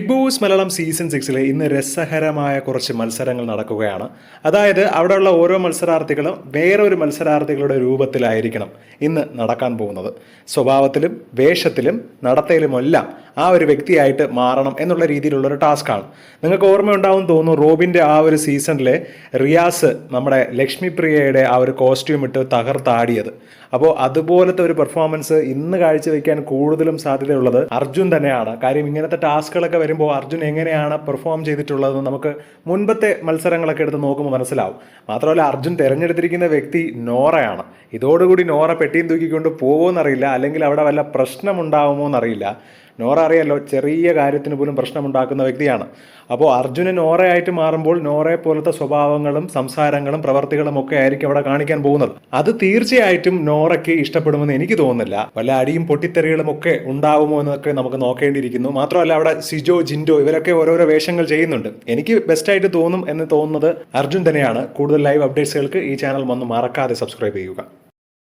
Big Boss Malayalam season സിക്സിൽ ഇന്ന് രസകരമായ കുറച്ച് മത്സരങ്ങൾ നടക്കുകയാണ്. അതായത് അവിടെയുള്ള ഓരോ മത്സരാർത്ഥികളും വേറൊരു മത്സരാർത്ഥികളുടെ രൂപത്തിലായിരിക്കണം ഇന്ന് നടക്കാൻ പോകുന്നത്. സ്വഭാവത്തിലും വേഷത്തിലും നടത്തയിലുമെല്ലാം ആ ഒരു വ്യക്തിയായിട്ട് മാറണം എന്നുള്ള രീതിയിലുള്ള ഒരു ടാസ്ക്കാണ് നിങ്ങൾക്ക് ഓർമ്മയുണ്ടാവും തോന്നുന്നു റോബിന്റെ ആ ഒരു സീസണിലെ റിയാസ് നമ്മുടെ ലക്ഷ്മി പ്രിയയുടെ ആ ഒരു കോസ്റ്റ്യൂം ഇട്ട് തകർത്താടിയത്. അപ്പോൾ അതുപോലത്തെ ഒരു പെർഫോമൻസ് ഇന്ന് കാഴ്ചവെക്കാൻ കൂടുതലും സാധ്യതയുള്ളത് അർജുൻ തന്നെയാണ്. കാര്യം ഇങ്ങനത്തെ ടാസ്കുകളൊക്കെ വരുമ്പോൾ അർജുൻ എങ്ങനെയാണ് പെർഫോം ചെയ്തിട്ടുള്ളതെന്ന് നമുക്ക് മുൻപത്തെ മത്സരങ്ങളൊക്കെ എടുത്ത് നോക്കുമ്പോൾ മനസ്സിലാവും. മാത്രമല്ല അർജുൻ തിരഞ്ഞെടുത്തിരിക്കുന്ന വ്യക്തി നോറയാണ്. ഇതോടുകൂടി നോറ പെട്ടിയും തൂക്കിക്കൊണ്ട് പോകുമോ എന്നറിയില്ല അല്ലെങ്കിൽ അവിടെ വല്ല പ്രശ്നമുണ്ടാവുമോ എന്നറിയില്ല നോറ അറിയാലോ ചെറിയ കാര്യത്തിന് പോലും പ്രശ്നമുണ്ടാക്കുന്ന വ്യക്തിയാണ്. അപ്പോൾ അർജുനൻ നോറയായിട്ട് മാറുമ്പോൾ നോറയെ പോലത്തെ സ്വഭാവങ്ങളും സംസാരങ്ങളും പ്രവർത്തികളും ഒക്കെ ആയിരിക്കും അവിടെ കാണിക്കാൻ പോകുന്നത്. അത് തീർച്ചയായിട്ടും നോറയ്ക്ക് ഇഷ്ടപ്പെടുമെന്ന് എനിക്ക് തോന്നുന്നില്ല. വല്ല അടിയും പൊട്ടിത്തെറികളും ഒക്കെ ഉണ്ടാവുമോ എന്നൊക്കെ നമുക്ക് നോക്കേണ്ടിയിരിക്കുന്നു. മാത്രമല്ല അവിടെ സിജോ ജിൻഡോ ഇവരൊക്കെ ഓരോരോ വേഷങ്ങൾ ചെയ്യുന്നുണ്ട്. എനിക്ക് ബെസ്റ്റായിട്ട് തോന്നും എന്ന് തോന്നുന്നത് അർജുൻ തന്നെയാണ്. കൂടുതൽ ലൈവ് അപ്ഡേറ്റ്സുകൾക്ക് ഈ ചാനൽ വന്ന് മറക്കാതെ സബ്സ്ക്രൈബ് ചെയ്യുക.